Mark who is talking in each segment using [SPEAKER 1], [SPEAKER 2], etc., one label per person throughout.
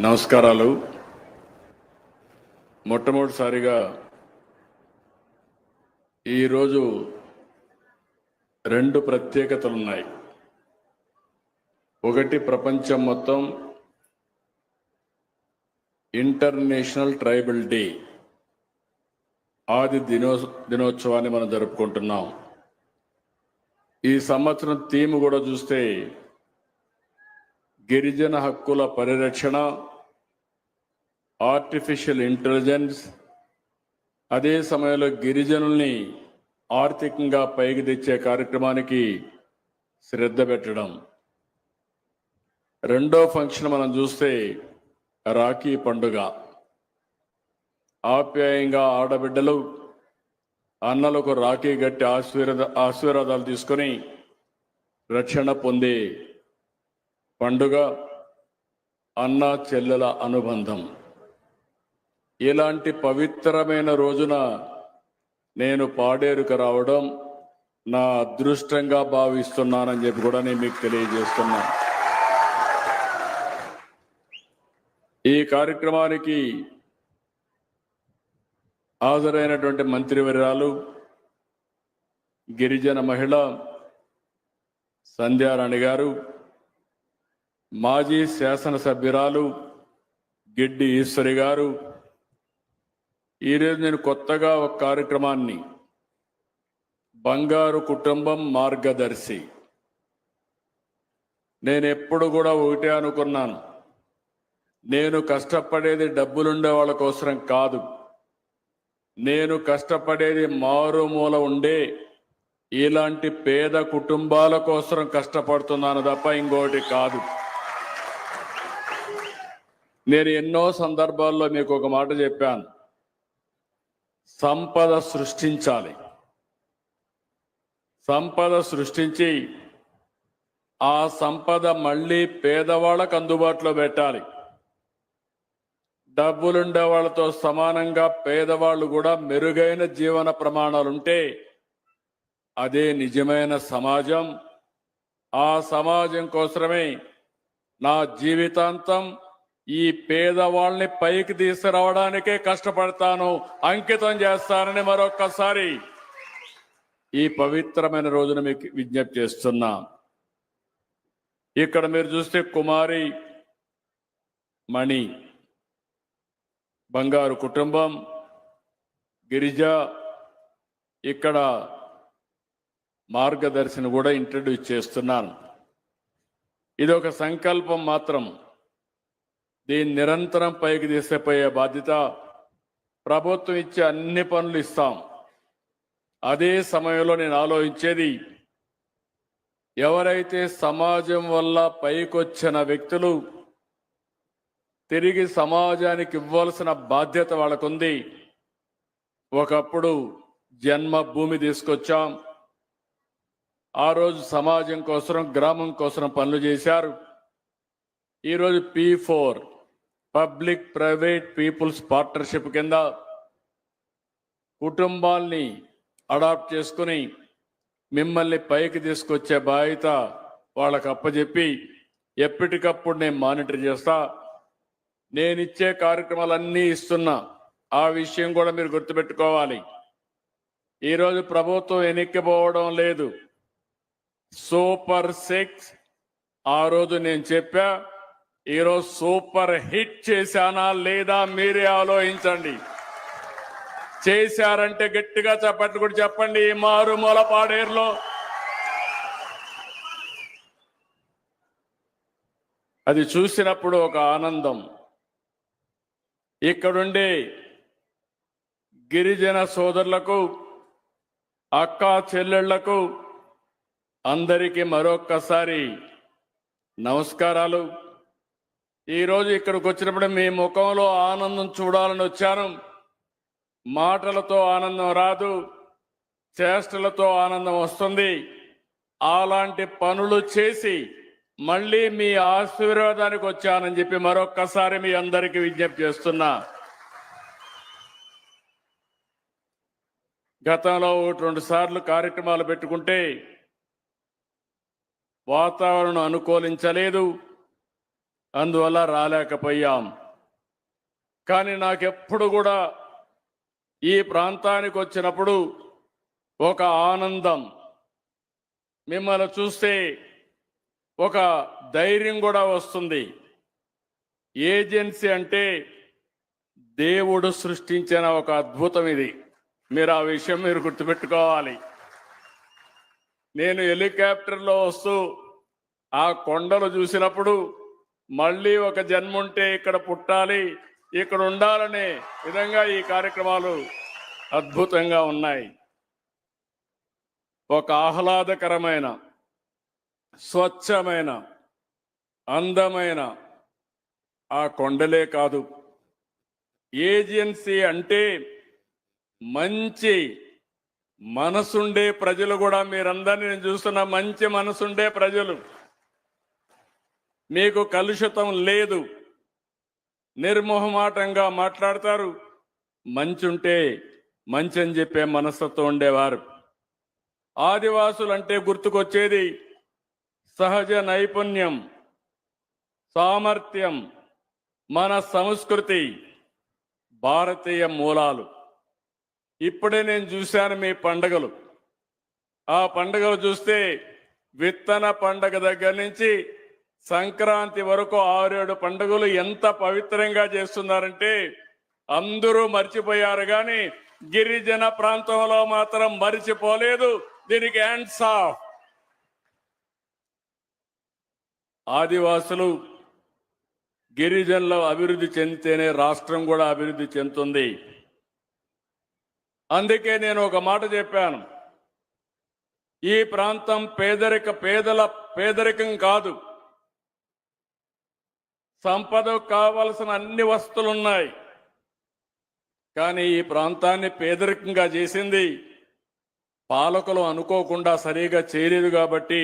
[SPEAKER 1] నమస్కారాలు. మొట్టమొదటిసారిగా ఈరోజు రెండు ప్రత్యేకతలు ఉన్నాయి ఒకటి ప్రపంచం మొత్తం ఇంటర్నేషనల్ ట్రైబల్ డే ఆది దినో దినోత్సవాన్ని మనం జరుపుకుంటున్నాం. ఈ సంవత్సరం థీమ్ కూడా చూస్తే గిరిజన హక్కుల పరిరక్షణ ఆర్టిఫిషియల్ ఇంటెలిజెన్స్ అదే సమయంలో గిరిజనుల్ని ఆర్థికంగా పైకి తెచ్చే కార్యక్రమానికి శ్రద్ధ పెట్టడం. రెండో ఫంక్షన్ మనం చూస్తే రాఖీ పండుగ. ఆప్యాయంగా ఆడబిడ్డలు అన్నలకు రాఖీ గట్టి ఆశీర్వాద ఆశీర్వాదాలు తీసుకొని రక్షణ పొందే పండుగ అన్న చెల్లెల అనుబంధం. ఇలాంటి పవిత్రమైన రోజున నేను పాడేరుకు రావడం నా అదృష్టంగా భావిస్తున్నానని చెప్పి కూడా నేను మీకు తెలియజేస్తున్నా. ఈ కార్యక్రమానికి హాజరైనటువంటి మంత్రివర్యాలు గిరిజన మహిళ సంధ్యారాణి గారు మాజీ శాసనసభ్యురాలు గిడ్డి ఈశ్వరి గారు ఈరోజు నేను కొత్తగా ఒక కార్యక్రమాన్ని బంగారు కుటుంబం మార్గదర్శి. నేను ఎప్పుడు కూడా ఒకటే అనుకున్నాను. నేను కష్టపడేది డబ్బులుండే వాళ్ళ కోసరం కాదు. నేను కష్టపడేది మారుమూల ఉండే ఇలాంటి పేద కుటుంబాల కోసం కష్టపడుతున్నాను తప్ప ఇంకోటి కాదు. నేను ఎన్నో సందర్భాల్లో మీకు ఒక మాట చెప్పాను. సంపద సృష్టించాలి. సంపద సృష్టించి ఆ సంపద మళ్ళీ పేదవాళ్ళకు అందుబాటులో పెట్టాలి. డబ్బులుండే వాళ్ళతో సమానంగా పేదవాళ్ళు కూడా మెరుగైన జీవన ప్రమాణాలుంటే అదే నిజమైన సమాజం. ఆ సమాజం కోసమే నా జీవితాంతం ఈ పేదవాళ్ళని పైకి తీసుకురావడానికే కష్టపడతాను. అంకితం చేస్తానని మరొక్కసారి ఈ పవిత్రమైన రోజున మీకు విజ్ఞప్తి చేస్తున్నా. ఇక్కడ మీరు చూస్తే కుమారి మణి బంగారు కుటుంబం గిరిజ ఇక్కడ మార్గదర్శిని కూడా ఇంట్రడ్యూస్ చేస్తున్నాను. ఇది ఒక సంకల్పం మాత్రం. దీన్ని నిరంతరం పైకి తీసుకుపోయే బాధ్యత ప్రభుత్వం ఇచ్చే అన్ని పనులు ఇస్తాం. అదే సమయంలో నేను ఆలోచించేది ఎవరైతే సమాజం వల్ల పైకొచ్చిన వ్యక్తులు తిరిగి సమాజానికి ఇవ్వాల్సిన బాధ్యత వాళ్ళకుంది ఒకప్పుడు జన్మ భూమి తీసుకొచ్చాం. ఆ రోజు సమాజం కోసం గ్రామం కోసం పనులు చేశారు. ఈరోజు P four public private people's partnership కింద కుటుంబాల్ని అడాప్ట్ చేసుకుని మిమ్మల్ని పైకి తీసుకొచ్చే బాధ్యత వాళ్ళకు అప్పచెప్పి ఎప్పటికప్పుడు నేను మానిటర్ చేస్తా. నేను ఇచ్చే కార్యక్రమాలన్నీ ఇస్తున్నా ఆ విషయం కూడా మీరు గుర్తుపెట్టుకోవాలి. ఈరోజు ప్రభుత్వం ఎన్నికపోవడం లేదు. సూపర్ సిక్స్ ఆ రోజు నేను చెప్పా. ఈరోజు సూపర్ హిట్ చేశానా లేదా మీరే ఆలోచించండి. చేశారంటే గట్టిగా చెప్పట్టు కూడా చెప్పండి మారుమూల పాడేరులో అది చూసినప్పుడు ఒక ఆనందం. ఇక్కడుండే గిరిజన సోదరులకు అక్క చెల్లెళ్ళకు అందరికీ మరొక్కసారి నమస్కారాలు. ఈరోజు ఇక్కడికి వచ్చినప్పుడు మీ ముఖంలో ఆనందం చూడాలని వచ్చాను. మాటలతో ఆనందం రాదు చేష్టలతో ఆనందం వస్తుంది. అలాంటి పనులు చేసి మళ్ళీ మీ ఆశీర్వాదానికి వచ్చానని చెప్పి మరొక్కసారి మీ అందరికీ విజ్ఞప్తి చేస్తున్నా. గతంలో ఒకటి రెండు సార్లు కార్యక్రమాలు పెట్టుకుంటే వాతావరణం అనుకూలించలేదు. అందువల్ల రాలేకపోయాం. కానీ నాకెప్పుడు కూడా ఈ ప్రాంతానికి వచ్చినప్పుడు ఒక ఆనందం. మిమ్మల్ని చూస్తే ఒక ధైర్యం కూడా వస్తుంది. ఏజెన్సీ అంటే దేవుడు సృష్టించిన ఒక అద్భుతం ఇది. మీరు ఆ విషయం మీరు గుర్తుపెట్టుకోవాలి. నేను హెలికాప్టర్లో వస్తూ ఆ కొండలు చూసినప్పుడు మళ్ళీ ఒక జన్మ ఉంటే ఇక్కడ పుట్టాలి ఇక్కడ ఉండాలనే విధంగా ఈ కార్యక్రమాలు అద్భుతంగా ఉన్నాయి. ఒక ఆహ్లాదకరమైన స్వచ్ఛమైన అందమైన ఆ కొండలే కాదు. ఏజెన్సీ అంటే మంచి మనసుండే ప్రజలు కూడా మీరందరినీ నేను చూస్తున్న మంచి మనసుండే ప్రజలు. మీకు కలుషితం లేదు. నిర్మోహమాటంగా మాట్లాడతారు. మంచి ఉంటే మంచి అని చెప్పే మనస్తత్వం ఉండేవారు. ఆదివాసులు అంటే గుర్తుకొచ్చేది సహజ నైపుణ్యం సామర్థ్యం మన సంస్కృతి భారతీయ మూలాలు. ఇప్పుడే నేను చూశాను మీ పండగలు. ఆ పండగలు చూస్తే విత్తన పండగ దగ్గర నుంచి సంక్రాంతి వరకు ఆరేడు పండుగలు ఎంత పవిత్రంగా చేస్తున్నారంటే అందరూ మర్చిపోయారు కానీ గిరిజన ప్రాంతంలో మాత్రం మరిచిపోలేదు. దీనికి హ్యాండ్స్ ఆఫ్ ఆదివాసులు గిరిజనుల అభివృద్ధి చెందితేనే రాష్ట్రం కూడా అభివృద్ధి చెందుతుంది. అందుకే నేను ఒక మాట చెప్పాను. ఈ ప్రాంతం పేదరిక పేదల పేదరికం కాదు. సంపదకు కావలసిన అన్ని వస్తువులు ఉన్నాయి కానీ ఈ ప్రాంతాన్ని పేదరికంగా చేసింది పాలకులు అనుకోకుండా సరిగా చేయలేదు కాబట్టి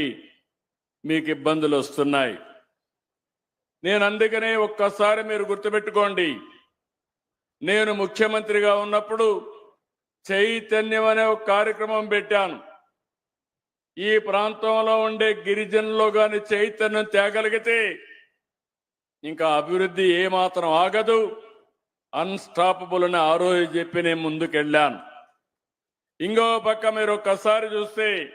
[SPEAKER 1] మీకు ఇబ్బందులు వస్తున్నాయి. నేను అందుకనే ఒక్కసారి మీరు గుర్తుపెట్టుకోండి. నేను ముఖ్యమంత్రిగా ఉన్నప్పుడు చైతన్యం అనే ఒక కార్యక్రమం పెట్టాను. ఈ ప్రాంతంలో ఉండే గిరిజనులు కానీ చైతన్యం తేగలిగితే ఇంకా అభివృద్ధి ఏమాత్రం ఆగదు. అన్స్టాపబుల్ అని ఆ రోజు చెప్పి నేను ముందుకెళ్ళాను. ఇంకో పక్క మీరు ఒక్కసారి చూస్తే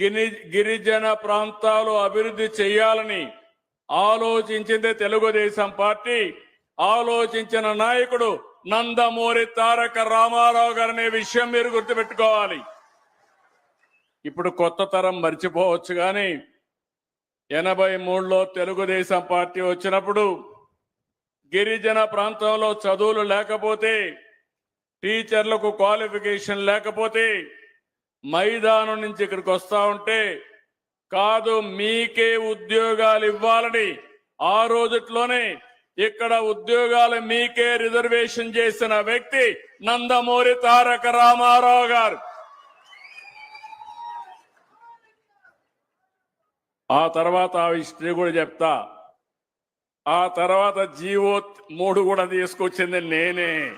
[SPEAKER 1] గిరి గిరిజన ప్రాంతాలు అభివృద్ధి చేయాలని ఆలోచించిందే తెలుగుదేశం పార్టీ. ఆలోచించిన నాయకుడు నందమూరి తారక రామారావు గారు అనే విషయం మీరు గుర్తుపెట్టుకోవాలి. ఇప్పుడు కొత్త తరం మర్చిపోవచ్చు కానీ ఎనభై మూడులో తెలుగుదేశం పార్టీ వచ్చినప్పుడు గిరిజన ప్రాంతంలో చదువులు లేకపోతే టీచర్లకు క్వాలిఫికేషన్ లేకపోతే మైదానం నుంచి ఇక్కడికి వస్తా ఉంటే కాదు మీకే ఉద్యోగాలు ఇవ్వాలని ఆ రోజుట్లోనే ఇక్కడ ఉద్యోగాలు మీకే రిజర్వేషన్ చేసిన వ్యక్తి నందమూరి తారక రామారావు గారు. ఆ తర్వాత ఆ హిస్టరీ కూడా చెప్తా ఆ తర్వాత జీవో మూడు కూడా తీసుకొచ్చింది నేనే.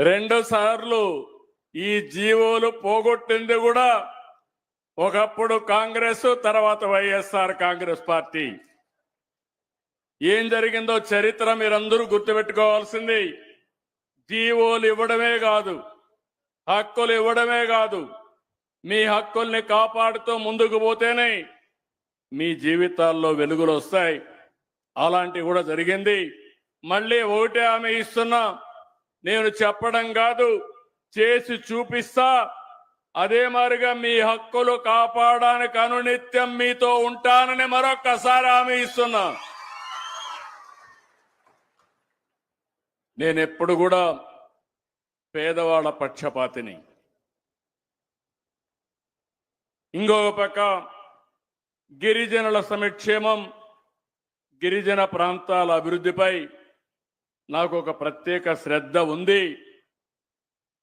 [SPEAKER 1] రెండు సార్లు ఈ జీవోలు పోగొట్టింది కూడా ఒకప్పుడు కాంగ్రెస్ తర్వాత వైఎస్ఆర్ కాంగ్రెస్ పార్టీ. ఏం జరిగిందో చరిత్ర మీరందరూ గుర్తుపెట్టుకోవాల్సింది. జీవోలు ఇవ్వడమే కాదు హక్కులు ఇవ్వడమే కాదు మీ హక్కుల్ని కాపాడుతూ ముందుకు పోతేనే మీ జీవితాల్లో వెలుగులు వస్తాయి. అలాంటివి కూడా జరిగింది. మళ్ళీ ఒకటే ఆమె ఇస్తున్నా నేను చెప్పడం కాదు చేసి చూపిస్తా. అదే మారిగా మీ హక్కులు కాపాడడానికి అనునిత్యం మీతో ఉంటానని మరొక్కసారి హామీ ఇస్తున్నా. నేను ఎప్పుడు కూడా పేదవాళ్ళ పక్షపాతిని. ఇంకొక పక్క గిరిజనుల సంక్షేమం గిరిజన ప్రాంతాల అభివృద్ధిపై నాకు ఒక ప్రత్యేక శ్రద్ధ ఉంది.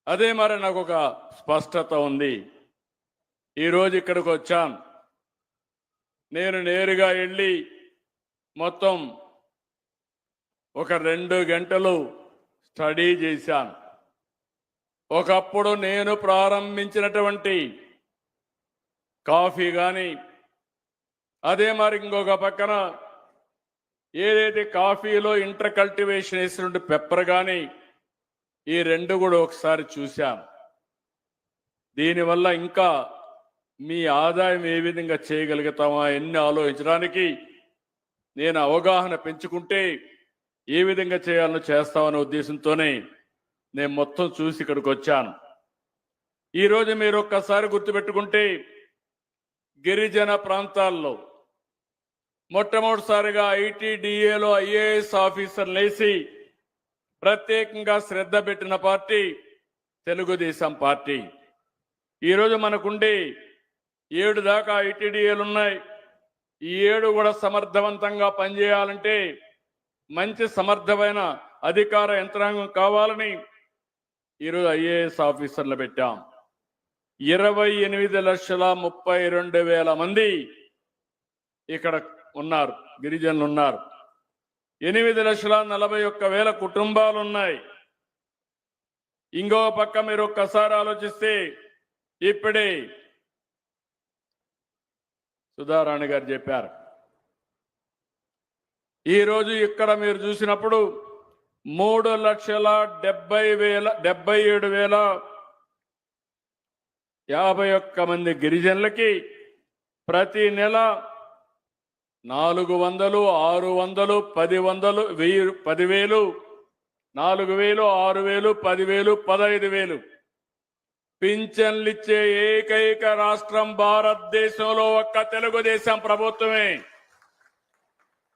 [SPEAKER 1] అదే మరి నాకు ఒక స్పష్టత ఉంది. ఈరోజు ఇక్కడికి వచ్చాను నేను నేరుగా వెళ్ళి మొత్తం ఒక రెండు గంటలు స్టడీ చేశాను. ఒకప్పుడు నేను ప్రారంభించినటువంటి కాఫీ కానీ అదే మరి ఇంకొక పక్కన ఏదైతే కాఫీలో ఇంటర్ కల్టివేషన్ వేసినట్టు పెప్పర్ కానీ ఈ రెండు కూడా ఒకసారి చూశాం. దీనివల్ల ఇంకా మీ ఆదాయం ఏ విధంగా చేయగలుగుతామా ఎన్ని ఆలోచించడానికి నేను అవగాహన పెంచుకుంటే ఏ విధంగా చేయాలో చేస్తామనే ఉద్దేశంతోనే నేను మొత్తం చూసి ఇక్కడికి వచ్చాను. ఈరోజు మీరు ఒక్కసారి గుర్తుపెట్టుకుంటే గిరిజన ప్రాంతాల్లో మొట్టమొదటిసారిగా ఐటీడీఏలో ఐఏఎస్ ఆఫీసర్ లేసి ప్రత్యేకంగా శ్రద్ధ పెట్టిన పార్టీ తెలుగుదేశం పార్టీ. ఈరోజు మనకుండే ఏడు దాకా ఐటీడీఏలు ఉన్నాయి. ఈ ఏడు కూడా సమర్థవంతంగా పనిచేయాలంటే మంచి సమర్థమైన అధికార యంత్రాంగం కావాలని ఈరోజు ఐఏఎస్ ఆఫీసర్లు పెట్టాం. ఇరవై ఎనిమిది లక్షల ముప్పై రెండు వేల మంది ఇక్కడ ఉన్నారు గిరిజనులు ఉన్నారు. ఎనిమిది లక్షల నలభై ఒక్క వేల కుటుంబాలు ఉన్నాయి. ఇంకో పక్క మీరు ఒక్కసారి ఆలోచిస్తే ఇప్పుడే సుధారాణి గారు చెప్పారు. ఈరోజు ఇక్కడ మీరు చూసినప్పుడు మూడు లక్షల డెబ్బై వేల డెబ్బై ఏడు వేల యాభై ఒక్క మంది గిరిజనులకి ప్రతి నెల నాలుగు వందలు ఆరు వందలు పది వందలు వెయ్యి పదివేలు నాలుగు వేలు ఆరు వేలు పదివేలు పదహైదు వేలు. పింఛన్లు ఇచ్చే ఏకైక రాష్ట్రం భారతదేశంలో ఒక్క తెలుగుదేశం ప్రభుత్వమే.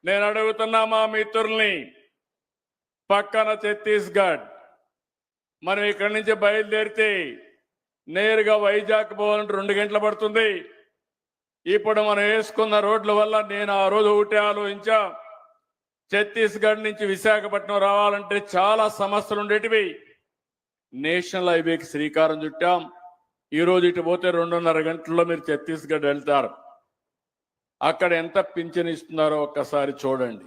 [SPEAKER 1] నేను అడుగుతున్నా మా మిత్రుల్ని పక్కన ఛత్తీస్గఢ్. మనం ఇక్కడి నుంచి బయలుదేరితే నేరుగా వైజాగ్ పోవాలంటే రెండు గంటలు పడుతుంది. ఇప్పుడు మనం వేసుకున్న రోడ్ల వల్ల నేను ఆ రోజు ఒకటే ఆలోచించా. ఛత్తీస్గఢ్ నుంచి విశాఖపట్నం రావాలంటే చాలా సమస్యలు ఉండేటివి. నేషనల్ హైవేకి శ్రీకారం చుట్టాం. ఈరోజు ఇటు పోతే రెండున్నర గంటల్లో మీరు ఛత్తీస్గఢ్ వెళ్తారు. అక్కడ ఎంత పింఛన్ ఇస్తున్నారో ఒక్కసారి చూడండి.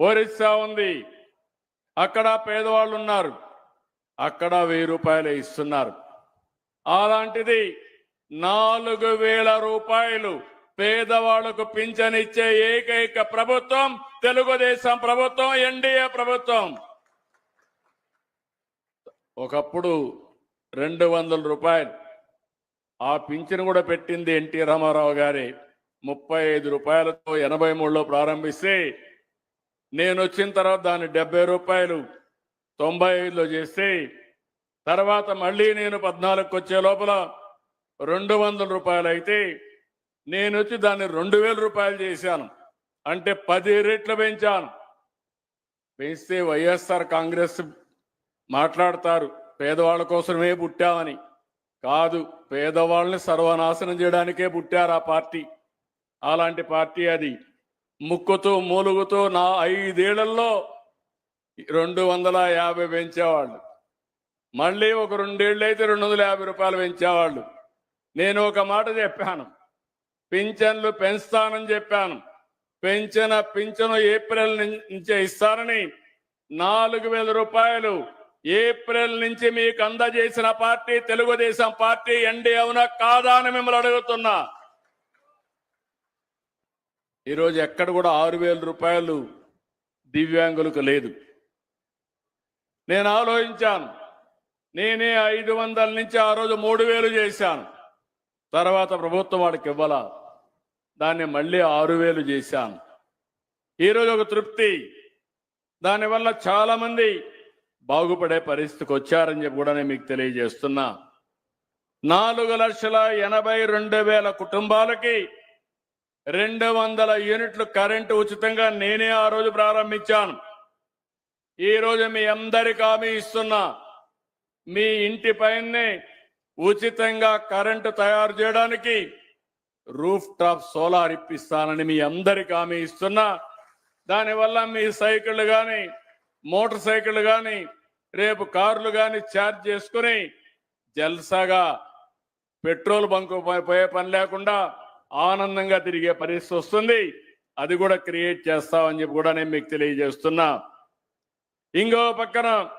[SPEAKER 1] ఒరిస్సా ఉంది. అక్కడ పేదవాళ్ళు ఉన్నారు. అక్కడ వెయ్యి రూపాయలు ఇస్తున్నారు. అలాంటిది నాలుగు వేల రూపాయలు పేదవాళ్ళకు పింఛనిచ్చే ఏకైక ప్రభుత్వం తెలుగుదేశం ప్రభుత్వం ఎన్డీఏ ప్రభుత్వం. ఒకప్పుడు రెండు వందల రూపాయలు. ఆ పింఛను కూడా పెట్టింది ఎన్టీ రామారావు గారి. ముప్పై ఐదు రూపాయలతో ఎనభై మూడులో ప్రారంభిస్తే నేను వచ్చిన తర్వాత దాన్ని డెబ్బై రూపాయలు తొంభై ఐదులో చేస్తే తర్వాత మళ్ళీ నేను పద్నాలుగుకి వచ్చే లోపల రెండు వందల రూపాయలు అయితే నేను వచ్చి దాన్ని రెండు వేల రూపాయలు చేశాను. అంటే పది రెట్లు పెంచాను. పెంచితే వైఎస్ఆర్ కాంగ్రెస్ మాట్లాడతారు పేదవాళ్ళ కోసమే పుట్టామని. కాదు పేదవాళ్ళని సర్వనాశనం చేయడానికే పుట్టారు ఆ పార్టీ. అలాంటి పార్టీ అది. ముక్కుతూ మూలుగుతూ నా ఐదేళ్ళలో రెండు వందల యాభై పెంచేవాళ్ళు. మళ్ళీ ఒక రెండేళ్ళు అయితే రెండు వందల యాభై రూపాయలు పెంచేవాళ్ళు. నేను ఒక మాట చెప్పాను. పింఛన్లు పెంచుతానని చెప్పాను. పెంచిన పింఛను ఏప్రిల్ నుంచే ఇస్తారని నాలుగు వేల రూపాయలు ఏప్రిల్ నుంచి మీకు అందజేసిన పార్టీ తెలుగుదేశం పార్టీ ఎన్డీ అవునా కాదా అని మిమ్మల్ని అడుగుతున్నా. ఈరోజు ఎక్కడ కూడా ఆరు వేల రూపాయలు దివ్యాంగులకు లేదు. నేను ఆలోచించాను. నేనే ఐదు వందల నుంచి ఆ రోజు మూడు వేలు చేశాను. తర్వాత ప్రభుత్వం వాడికి ఇవ్వాల? దాన్ని మళ్ళీ ఆరు వేలు చేశాను. ఈరోజు ఒక తృప్తి. దానివల్ల చాలామంది బాగుపడే పరిస్థితికి వచ్చారని చెప్పి కూడా నేను మీకు తెలియజేస్తున్నా. నాలుగు లక్షల ఎనభై రెండు వేల కుటుంబాలకి రెండు వందల యూనిట్లు కరెంటు ఉచితంగా నేనే ఆ రోజు ప్రారంభించాను. ఈ రోజు మీ అందరికి హామీ ఇస్తున్నా. మీ ఇంటి పైనే ఉచితంగా కరెంటు తయారు చేయడానికి రూఫ్ టాప్ సోలార్ ఇప్పిస్తానని మీ అందరికి హామీ ఇస్తున్నా. దానివల్ల మీ సైకిళ్ళు కానీ మోటార్ సైకిళ్ళు కానీ రేపు కార్లు కానీ ఛార్జ్ చేసుకుని జల్సాగా పెట్రోల్ బంకు పో- పోయే పని లేకుండా ఆనందంగా తిరిగే పరిస్థితి వస్తుంది. అది కూడా క్రియేట్ చేస్తామని చెప్పి కూడా నేను మీకు తెలియజేస్తున్నా. ఇంకో పక్కన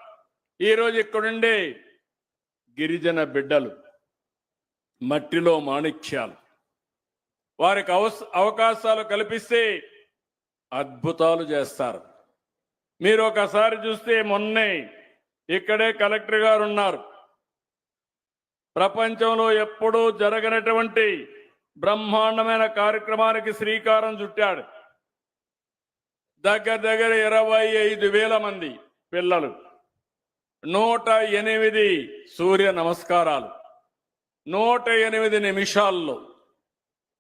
[SPEAKER 1] ఈరోజు ఇక్కడుండే గిరిజన బిడ్డలు మట్టిలో మాణిక్యాలు. వారికి అవస్- అవకాశాలు కల్పిస్తే అద్భుతాలు చేస్తారు. మీరు ఒకసారి చూస్తే మొన్నే ఇక్కడే కలెక్టర్ గారు ఉన్నారు. ప్రపంచంలో ఎప్పుడూ జరగనటువంటి బ్రహ్మాండమైన కార్యక్రమానికి శ్రీకారం చుట్టాడు. దగ్గర దగ్గర ఇరవై ఐదు వేల మంది పిల్లలు. నూట ఎనిమిది సూర్య నమస్కారాలు. నూట ఎనిమిది నిమిషాల్లో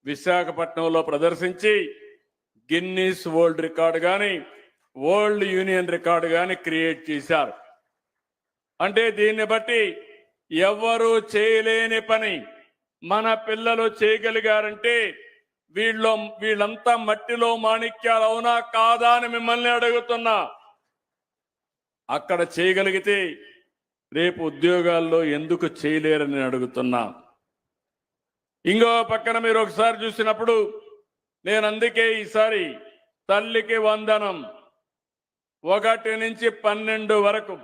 [SPEAKER 1] విశాఖపట్నంలో ప్రదర్శించి గిన్నీస్ వరల్డ్ రికార్డు కానీ వరల్డ్ యూనియన్ రికార్డు కానీ క్రియేట్ చేశారు. అంటే దీన్ని బట్టి ఎవ్వరూ చేయలేని పని మన పిల్లలు చేయగలిగారంటే వీళ్ళ వీళ్ళంతా మట్టిలో మాణిక్యాలు అవునా కాదా అని మిమ్మల్ని అడుగుతున్నా. అక్కడ చేయగలిగితే రేపు ఉద్యోగాల్లో ఎందుకు చేయలేరని అడుగుతున్నా. ఇంకో పక్కన మీరు ఒకసారి చూసినప్పుడు నేను అందుకే ఈసారి తల్లికి వందనం ఒకటి నుంచి పన్నెండు వరకు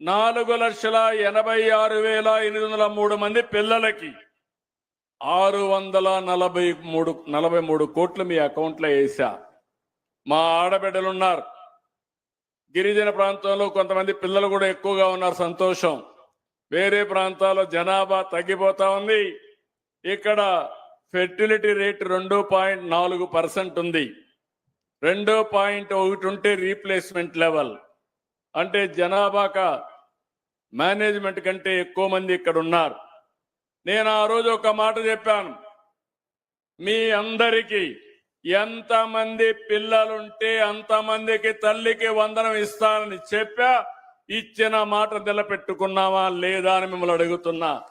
[SPEAKER 1] నాలుగు లక్షల ఎనభై ఆరు వేల ఎనిమిది వందల మూడు మంది పిల్లలకి ఆరు వందల నలభై మూడు నలభై మూడు కోట్లు మీ అకౌంట్లో వేసా. మా ఆడబిడ్డలున్నారు గిరిజన ప్రాంతంలో కొంతమంది పిల్లలు కూడా ఎక్కువగా ఉన్నారు సంతోషం. వేరే ప్రాంతాల్లో జనాభా తగ్గిపోతా ఉంది. ఇక్కడ ఫెర్టిలిటీ రేట్ రెండు పాయింట్ నాలుగు పర్సెంట్ ఉంది. రెండు పాయింట్ ఒకటి ఉంటే రీప్లేస్మెంట్ లెవెల్. అంటే జనాభాక మేనేజ్మెంట్ కంటే ఎక్కువ మంది ఇక్కడ ఉన్నారు. నేను ఆ రోజు ఒక మాట చెప్పాను. మీ అందరికీ ఎంతమంది పిల్లలుంటే అంతమందికి తల్లికి వందనం ఇస్తానని చెప్పా ఇచ్చిన మాట నిలబెట్టుకున్నావా లేదా అని మిమ్మల్ని అడుగుతున్నా.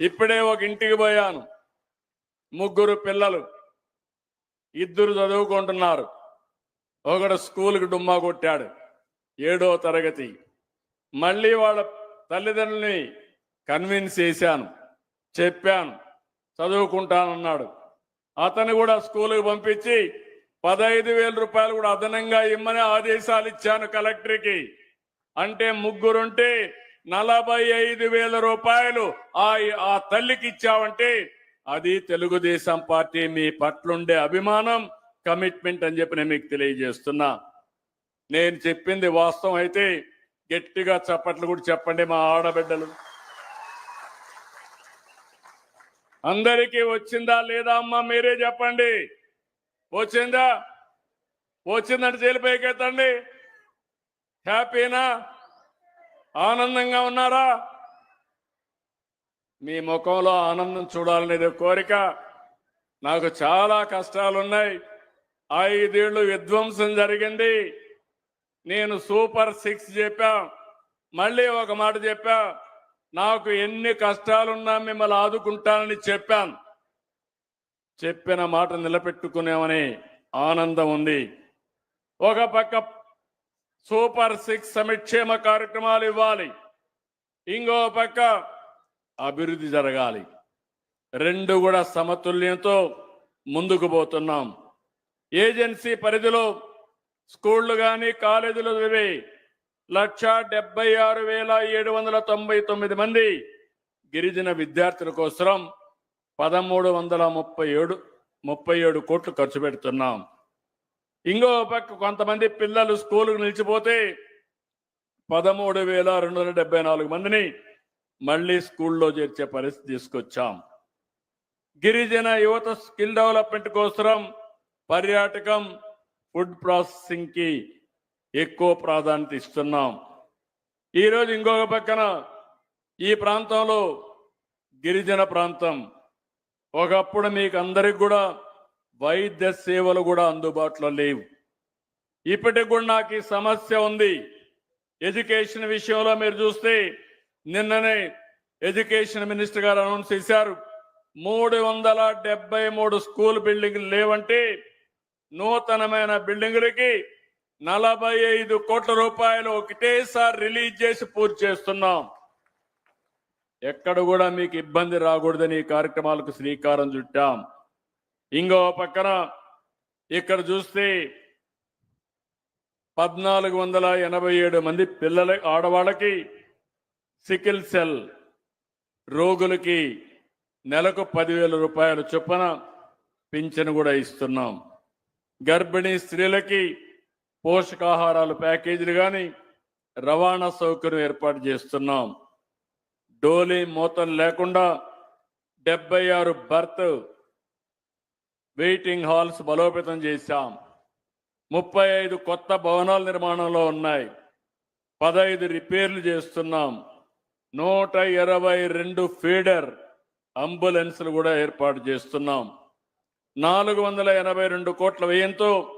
[SPEAKER 1] ఇప్పుడే ఒక ఇంటికి పోయాను. ముగ్గురు పిల్లలు ఇద్దరు చదువుకుంటున్నారు. ఒకడు స్కూల్కి డుమ్మా కొట్టాడు. ఏడో తరగతి. మళ్ళీ వాళ్ళ తల్లిదండ్రుల్ని కన్విన్స్ చేశాను. చెప్పాను. చదువుకుంటానన్నాడు. అతను కూడా స్కూల్కి పంపించి పదహైదు వేల రూపాయలు కూడా అదనంగా ఇమ్మని ఆదేశాలు ఇచ్చాను కలెక్టర్కి. అంటే ముగ్గురుంటే నలభై ఐదు వేల రూపాయలు ఆ ఆ తల్లికి ఇచ్చావంటే అది తెలుగుదేశం పార్టీ మీ పట్లుండే అభిమానం కమిట్మెంట్ అని చెప్పి నేను మీకు తెలియజేస్తున్నా. నేను చెప్పింది వాస్తవం అయితే గట్టిగా చప్పట్లు కూడా చెప్పండి మా ఆడబిడ్డలు. అందరికీ వచ్చిందా లేదా అమ్మా మీరే చెప్పండి. వచ్చిందా? వచ్చిందంటే జైలుపైకెత్తండి హ్యాపీనా? ఆనందంగా ఉన్నారా? మీ ముఖంలో ఆనందం చూడాలనేది కోరిక. నాకు చాలా కష్టాలు ఉన్నాయి ఐదేళ్ళు విధ్వంసం జరిగింది. నేను సూపర్ సిక్స్ చెప్పా. మళ్ళీ ఒక మాట చెప్పా. నాకు ఎన్ని కష్టాలున్నా మిమ్మల్ని ఆదుకుంటానని చెప్పాను. చెప్పిన మాట నిలబెట్టుకునేమని ఆనందం ఉంది. ఒక పక్క సూపర్ సిక్స్ సంక్షేమ కార్యక్రమాలు ఇవ్వాలి. ఇంకో పక్క అభివృద్ధి జరగాలి. రెండు కూడా సమతుల్యంతో ముందుకు పోతున్నాం. ఏజెన్సీ పరిధిలో స్కూళ్ళు కానీ కాలేజీలు చదివే లక్ష డెబ్బై ఆరు వేల ఏడు వందల తొంభై తొమ్మిది మంది గిరిజన విద్యార్థుల కోసం పదమూడు వందల ముప్పై ఏడు ముప్పై ఏడు కోట్లు ఖర్చు పెడుతున్నాం. ఇంకో పక్క కొంతమంది పిల్లలు స్కూలుకు నిలిచిపోతే పదమూడు వేల రెండు వందల డెబ్బై నాలుగు మందిని మళ్ళీ స్కూల్లో చేర్చే పరిస్థితి తీసుకొచ్చాం. గిరిజన యువత స్కిల్ డెవలప్మెంట్ కోసం పర్యాటకం ఫుడ్ ప్రాసెసింగ్కి ఎక్కువ ప్రాధాన్యత ఇస్తున్నాం. ఈరోజు ఇంకొక పక్కన ఈ ప్రాంతంలో గిరిజన ప్రాంతం. ఒకప్పుడు మీకు అందరికి కూడా వైద్య సేవలు కూడా అందుబాటులో లేవు. ఇప్పటికి కూడా నాకు ఈ సమస్య ఉంది. ఎడ్యుకేషన్ విషయంలో మీరు చూస్తే నిన్ననే ఎడ్యుకేషన్ మినిస్టర్ గారు అనౌన్స్ చేశారు. మూడు వందల డెబ్బై మూడు స్కూల్ బిల్డింగ్లు లేవంటే నూతనమైన బిల్డింగులకి నలభై ఐదు కోట్ల రూపాయలు ఒకటేసారి రిలీజ్ చేసి పూర్తి చేస్తున్నాం. ఎక్కడ కూడా మీకు ఇబ్బంది రాకూడదని ఈ కార్యక్రమాలకు శ్రీకారం చుట్టాం. ఇంకో పక్కన ఇక్కడ చూస్తే పద్నాలుగు వందల ఎనభై ఏడు మంది పిల్లల ఆడవాళ్ళకి సికిల్ సెల్ రోగులకి నెలకు పదివేల రూపాయల చొప్పున పింఛను కూడా ఇస్తున్నాం. గర్భిణీ స్త్రీలకి పోషకాహారాలు ప్యాకేజీలు కానీ రవాణా సౌకర్యం ఏర్పాటు చేస్తున్నాం. డోలీ మూతలు లేకుండా డెబ్బై ఆరు బర్త్ వెయిటింగ్ హాల్స్ బలోపేతం చేశాం. ముప్పై ఐదు కొత్త భవనాల నిర్మాణంలో ఉన్నాయి. పదహైదు రిపేర్లు చేస్తున్నాం. నూట ఇరవై రెండు ఫీడర్ అంబులెన్స్లు కూడా ఏర్పాటు చేస్తున్నాం. నాలుగు వందల ఎనభై రెండు కోట్ల వ్యయంతో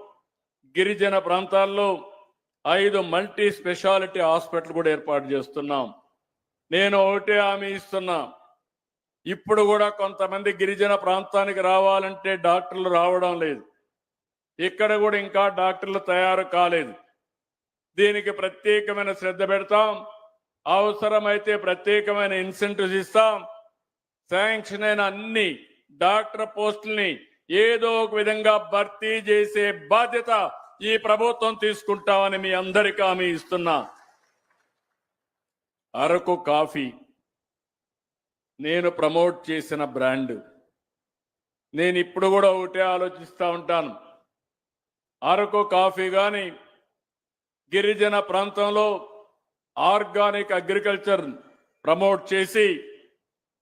[SPEAKER 1] గిరిజన ప్రాంతాల్లో ఐదు మల్టీ స్పెషాలిటీ హాస్పిటల్ కూడా ఏర్పాటు చేస్తున్నాం. నేను ఒకటే హామీ ఇస్తున్నా. ఇప్పుడు కూడా కొంతమంది గిరిజన ప్రాంతానికి రావాలంటే డాక్టర్లు రావడం లేదు. ఇక్కడ కూడా ఇంకా డాక్టర్లు తయారు కాలేదు. దీనికి ప్రత్యేకమైన శ్రద్ధ పెడతాం. అవసరమైతే ప్రత్యేకమైన ఇన్సెంటివ్స్ ఇస్తాం. శాంక్షన్ అయిన అన్ని డాక్టర్ పోస్టుల్ని ఏదో ఒక విధంగా భర్తీ చేసే బాధ్యత ఈ ప్రభుత్వం తీసుకుంటామని మీ అందరికీ హామీ ఇస్తున్నా. అరకు కాఫీ నేను ప్రమోట్ చేసిన బ్రాండ్. నేను ఇప్పుడు కూడా ఒకటే ఆలోచిస్తూ ఉంటాను. అరకు కాఫీ కానీ గిరిజన ప్రాంతంలో ఆర్గానిక్ అగ్రికల్చర్ ప్రమోట్ చేసి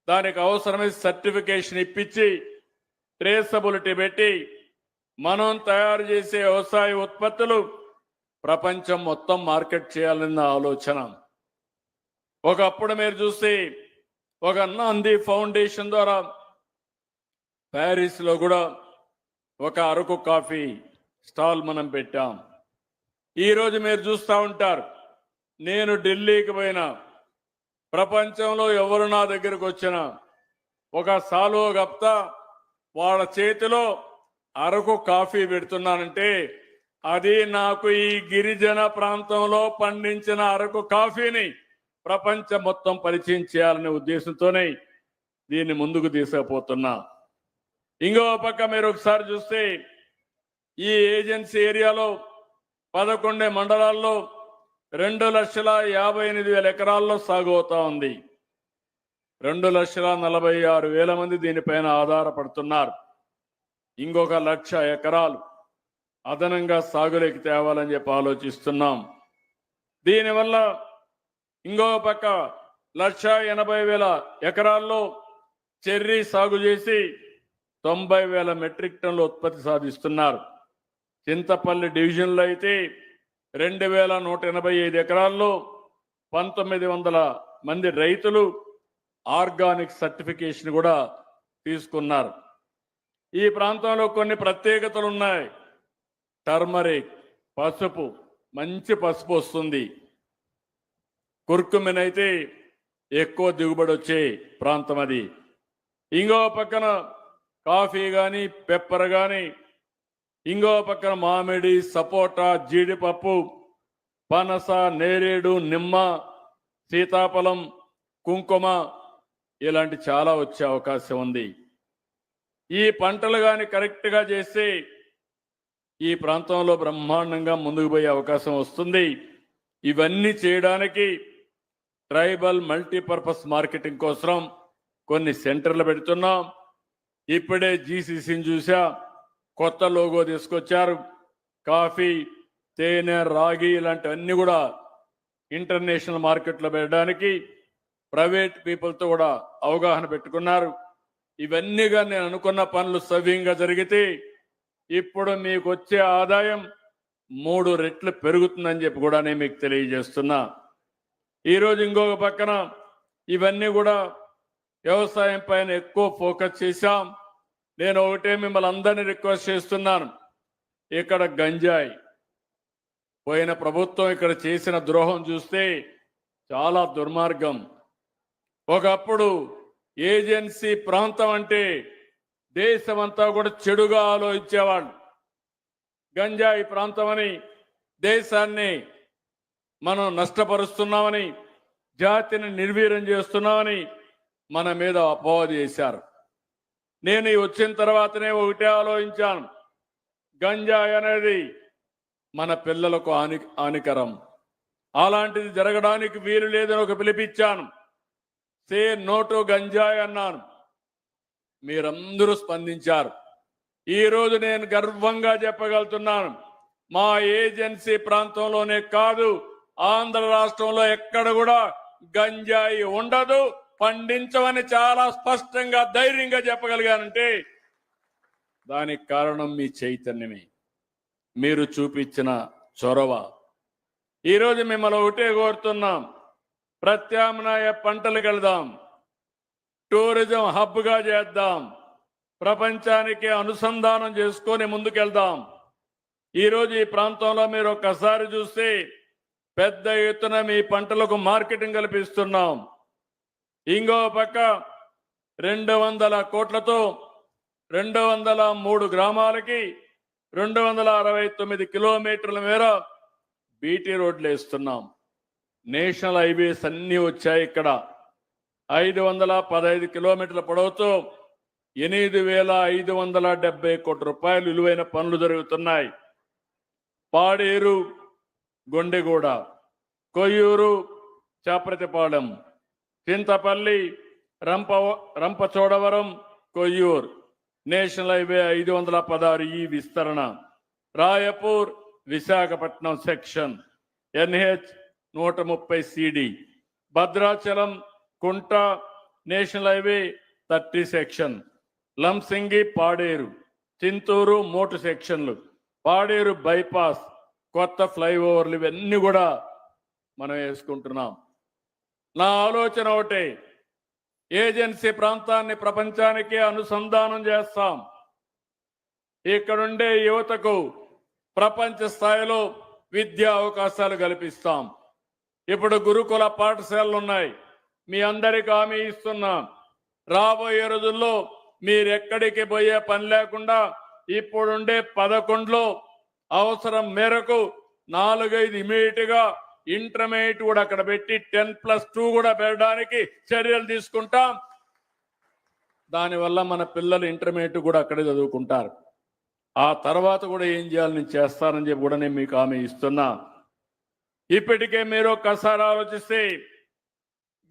[SPEAKER 1] దానికి అవసరమైన సర్టిఫికేషన్ ఇప్పించి ట్రేసబిలిటీ పెట్టి మనం తయారు చేసే వ్యవసాయ ఉత్పత్తులు ప్రపంచం మొత్తం మార్కెట్ చేయాలన్న ఆలోచన. ఒకప్పుడు మీరు చూస్తే ఒక నంది ఫౌండేషన్ ద్వారా ప్యారిస్లో కూడా ఒక అరకు కాఫీ స్టాల్ మనం పెట్టాం. ఈరోజు మీరు చూస్తూ ఉంటారు. నేను ఢిల్లీకి పోయినా ప్రపంచంలో ఎవరు నా దగ్గరకు వచ్చినా ఒక సాలో గప్తా వాళ్ళ చేతిలో అరకు కాఫీ పెడుతున్నానంటే అది నాకు ఈ గిరిజన ప్రాంతంలో పండించిన అరకు కాఫీని ప్రపంచం మొత్తం పరిచయం చేయాలనే ఉద్దేశంతోనే దీన్ని ముందుకు తీసుకుపోతున్నా. ఇంకో పక్క మీరు ఒకసారి చూస్తే ఈ ఏజెన్సీ ఏరియాలో పదకొండే మండలాల్లో రెండు లక్షల యాభై ఎనిమిది వేల ఎకరాల్లో సాగు అవుతా ఉంది. రెండు లక్షల నలభై ఆరు వేల మంది దీనిపైన ఆధారపడుతున్నారు. ఇంకొక లక్ష ఎకరాలు అదనంగా సాగులోకి తేవాలని చెప్పి ఆలోచిస్తున్నాం. దీనివల్ల ఇంకో పక్క లక్ష ఎనభై వేల ఎకరాల్లో చెర్రీ సాగు చేసి తొంభై వేల మెట్రిక్ టన్లు ఉత్పత్తి సాధిస్తున్నారు. చింతపల్లి డివిజన్లో అయితే రెండు వేల నూట ఎనభై ఐదు ఎకరాల్లో పంతొమ్మిది వందల మంది రైతులు ఆర్గానిక్ సర్టిఫికేషన్ కూడా తీసుకున్నారు. ఈ ప్రాంతంలో కొన్ని ప్రత్యేకతలు ఉన్నాయి. టర్మరిక్ పసుపు మంచి పసుపు వస్తుంది. కుర్కుమిన్ అయితే ఎక్కువ దిగుబడి వచ్చే ప్రాంతం అది. ఇంకో పక్కన కాఫీ కానీ పెప్పర్ కానీ ఇంకో పక్కన మామిడి సపోటా జీడిపప్పు పనస నేరేడు నిమ్మ సీతాఫలం కుంకుమ ఇలాంటి చాలా వచ్చే అవకాశం ఉంది. ఈ పంటలు కానీ కరెక్ట్గా చేస్తే ఈ ప్రాంతంలో బ్రహ్మాండంగా ముందుకు పోయే అవకాశం వస్తుంది. ఇవన్నీ చేయడానికి ట్రైబల్ మల్టీపర్పస్ మార్కెటింగ్ కోసం కొన్ని సెంటర్లు పెడుతున్నాం. ఇప్పుడే జీసీసీని చూసా కొత్త లోగో తీసుకొచ్చారు. కాఫీ తేనె రాగి ఇలాంటివన్నీ కూడా ఇంటర్నేషనల్ మార్కెట్లో పెట్టడానికి ప్రైవేట్ పీపుల్తో కూడా అవగాహన పెట్టుకున్నారు. ఇవన్నీగా నేను అనుకున్న పనులు సవ్యంగా జరిగితే ఇప్పుడు మీకు వచ్చే ఆదాయం మూడు రెట్లు పెరుగుతుందని చెప్పి కూడా నేను మీకు తెలియజేస్తున్నా. ఈరోజు ఇంకొక పక్కన ఇవన్నీ కూడా వ్యవసాయం పైన ఎక్కువ ఫోకస్ చేశాం. నేను ఒకటే మిమ్మల్ని అందరినీ రిక్వెస్ట్ చేస్తున్నాను. ఇక్కడ గంజాయి పోయిన ప్రభుత్వం ఇక్కడ చేసిన ద్రోహం చూస్తే చాలా దుర్మార్గం. ఒకప్పుడు ఏజెన్సీ ప్రాంతం అంటే దేశమంతా కూడా చెడుగా ఆలోచించేవాళ్ళు. గంజాయి ప్రాంతం అని దేశాన్ని మనం నష్టపరుస్తున్నామని జాతిని నిర్వీర్యం చేస్తున్నామని మన మీద అపవాదు చేశారు. నేను వచ్చిన తర్వాతనే ఒకటే ఆలోచించాను. గంజాయి అనేది మన పిల్లలకు హాని హానికరం. అలాంటిది జరగడానికి వీలు లేదని ఒక పిలిపించాను. సే నోటు గంజాయి అన్నాను. మీరందరూ స్పందించారు. ఈరోజు నేను గర్వంగా చెప్పగలుగుతున్నాను. మా ఏజెన్సీ ప్రాంతంలోనే కాదు ఆంధ్ర రాష్ట్రంలో ఎక్కడ కూడా గంజాయి ఉండదు పండించమని చాలా స్పష్టంగా ధైర్యంగా చెప్పగలిగానంటే దానికి కారణం మీ చైతన్యమే. మీరు చూపించిన చొరవ. ఈరోజు మిమ్మల్ని ఒకటే కోరుతున్నాం. ప్రత్యామ్నాయ పంటలకు వెళ్దాం టూరిజం హబ్గా చేద్దాం. ప్రపంచానికి అనుసంధానం చేసుకొని ముందుకెళ్దాం. ఈరోజు ఈ ప్రాంతంలో మీరు ఒక్కసారి చూస్తే పెద్ద ఎత్తున మీ పంటలకు మార్కెటింగ్ కల్పిస్తున్నాం. ఇంకో పక్క రెండు వందల కోట్లతో రెండు వందల మూడు గ్రామాలకి రెండు వందల అరవై తొమ్మిది కిలోమీటర్ల మేర బీటీ రోడ్లు వేస్తున్నాం నేషనల్ హైవేస్ అన్నీ వచ్చాయి ఇక్కడ. ఐదు వందల పదహైదు కిలోమీటర్ల పొడవుతో ఎనిమిది వేల ఐదు వందల డెబ్బై కోట్ల రూపాయలు విలువైన పనులు జరుగుతున్నాయి. పాడేరు గొండెగూడ కొయ్యూరు చాప్రతిపాలెం చింతపల్లి రంప రంపచోడవరం కొయ్యూరు. నేషనల్ హైవే ఐదు వందల పదహారు ఈ విస్తరణ. రాయపూర్ విశాఖపట్నం సెక్షన్. ఎన్హెచ్ నూట ముప్పై CD. Bhadrachalam Kunta national highway thirty section. Lambasingi Paderu. Chinturu Motu సెక్షన్లు. పాడేరు బైపాస్. కొత్త ఫ్లైఓవర్లు ఇవన్నీ కూడా మనం వేసుకుంటున్నాం. నా ఆలోచన ఒకటే. ఏజెన్సీ ప్రాంతాన్ని ప్రపంచానికి అనుసంధానం చేస్తాం. ఇక్కడుండే యువతకు ప్రపంచ స్థాయిలో విద్యా అవకాశాలు కల్పిస్తాం. ఇప్పుడు గురుకుల పాఠశాలలు ఉన్నాయి మీ అందరికి హామీ ఇస్తున్నాం. రాబోయే రోజుల్లో మీరెక్కడికి పోయే పని లేకుండా ఇప్పుడుండే పదకొండులో అవసరం మేరకు నాలుగైదు ఇమీడియట్గా ఇంటర్మీడియట్ కూడా అక్కడ పెట్టి టెన్ ప్లస్ టూ కూడా పెట్టడానికి చర్యలు తీసుకుంటాం. దానివల్ల మన పిల్లలు ఇంటర్మీడియట్ కూడా అక్కడే చదువుకుంటారు. ఆ తర్వాత కూడా ఏం చేయాలి నేను చేస్తానని చెప్పి కూడా నేను మీకు హామీ ఇస్తున్నా. ఇప్పటికే మీరు ఒక్కసారి ఆలోచిస్తే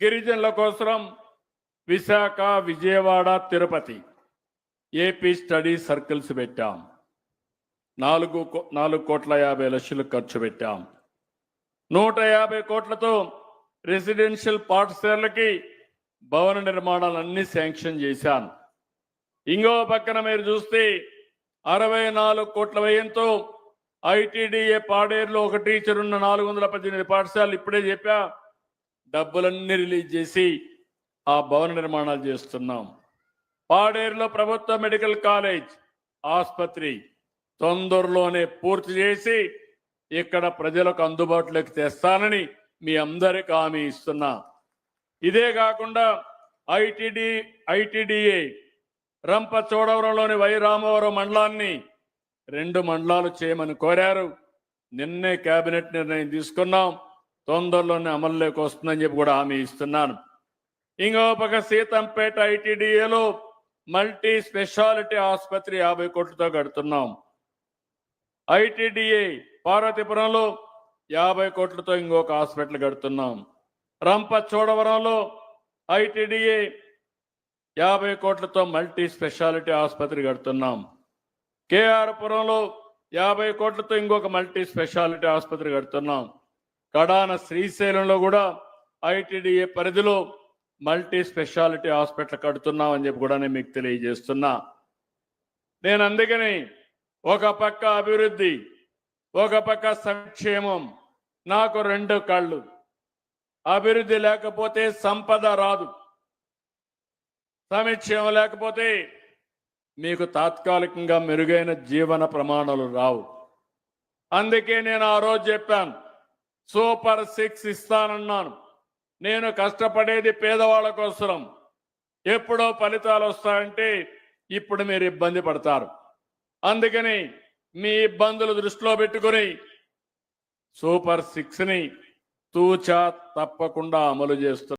[SPEAKER 1] గిరిజనుల కోసం Visakha Vijayawada Tirupati AP study circles పెట్టాం. నాలుగు కో- నాలుగు కోట్ల యాభై లక్షలు ఖర్చు పెట్టాం. నూట యాభై కోట్లతో రెసిడెన్షియల్ పాఠశాలకి భవన నిర్మాణాలన్నీ శాంక్షన్ చేశాను ఇంకో పక్కన మీరు చూస్తే అరవై నాలుగు కోట్ల వ్యయంతో ఐటీడీఏ పాడేరులో ఒక టీచర్ ఉన్న నాలుగు వందల పద్దెనిమిది పాఠశాలలు ఇప్పుడే చెప్పా డబ్బులన్నీ రిలీజ్ చేసి ఆ భవన నిర్మాణాలు చేస్తున్నాం. పాడేరులో ప్రభుత్వ మెడికల్ కాలేజ్ ఆసుపత్రి తొందరలోనే పూర్తి చేసి ఇక్కడ ప్రజలకు అందుబాటులోకి తెస్తానని మీ అందరికి హామీ ఇస్తున్నా. ఇదే కాకుండా ఐటీడీ ఐటీడీఏ రంప రంపచోడవరంలోని వై రామవరం మండలాన్ని రెండు మండలాలు చేయమని కోరారు. నిన్నే కేబినెట్ నిర్ణయం తీసుకున్నాం. తొందరలోనే అమల్లోకి వస్తుందని చెప్పి కూడా హామీ ఇస్తున్నాను. ఇంకో పక్క సీతంపేట ఐటీడీఏలో మల్టీ స్పెషాలిటీ ఆసుపత్రి యాభై కోట్లతో కడుతున్నాం. ఐటీడీఏ పార్వతీపురంలో యాభై కోట్లతో ఇంకొక హాస్పిటల్ కడుతున్నాం. రంప చోడవరంలో ఐటీడీఏ యాభై కోట్లతో మల్టీ స్పెషాలిటీ ఆసుపత్రి కడుతున్నాం. కేఆర్ పురంలో యాభై కోట్లతో ఇంకొక మల్టీ స్పెషాలిటీ ఆసుపత్రి కడుతున్నాం. కడాన శ్రీశైలంలో కూడా ఐటీడీఏ పరిధిలో మల్టీ స్పెషాలిటీ హాస్పిటల్ కడుతున్నాం అని చెప్పి కూడా నేను మీకు తెలియజేస్తున్నా. నేను అందుకని ఒక పక్క అభివృద్ధి ఒక పక్క సంక్షేమం నాకు రెండు కళ్ళు. అభివృద్ధి లేకపోతే సంపద రాదు. సంక్షేమం లేకపోతే మీకు తాత్కాలికంగా మెరుగైన జీవన ప్రమాణాలు రావు. అందుకే నేను ఆ రోజు చెప్పాను సూపర్ సిక్స్ ఇస్తానన్నాను. నేను కష్టపడేది పేదవాళ్ళ కోసం ఎప్పుడో ఫలితాలు వస్తాయంటే ఇప్పుడు మీరు ఇబ్బంది పడతారు. అందుకని మీ ఇబ్బందులు దృష్టిలో పెట్టుకుని సూపర్ సిక్స్ని తూచా తప్పకుండా అమలు చేస్తున్నారు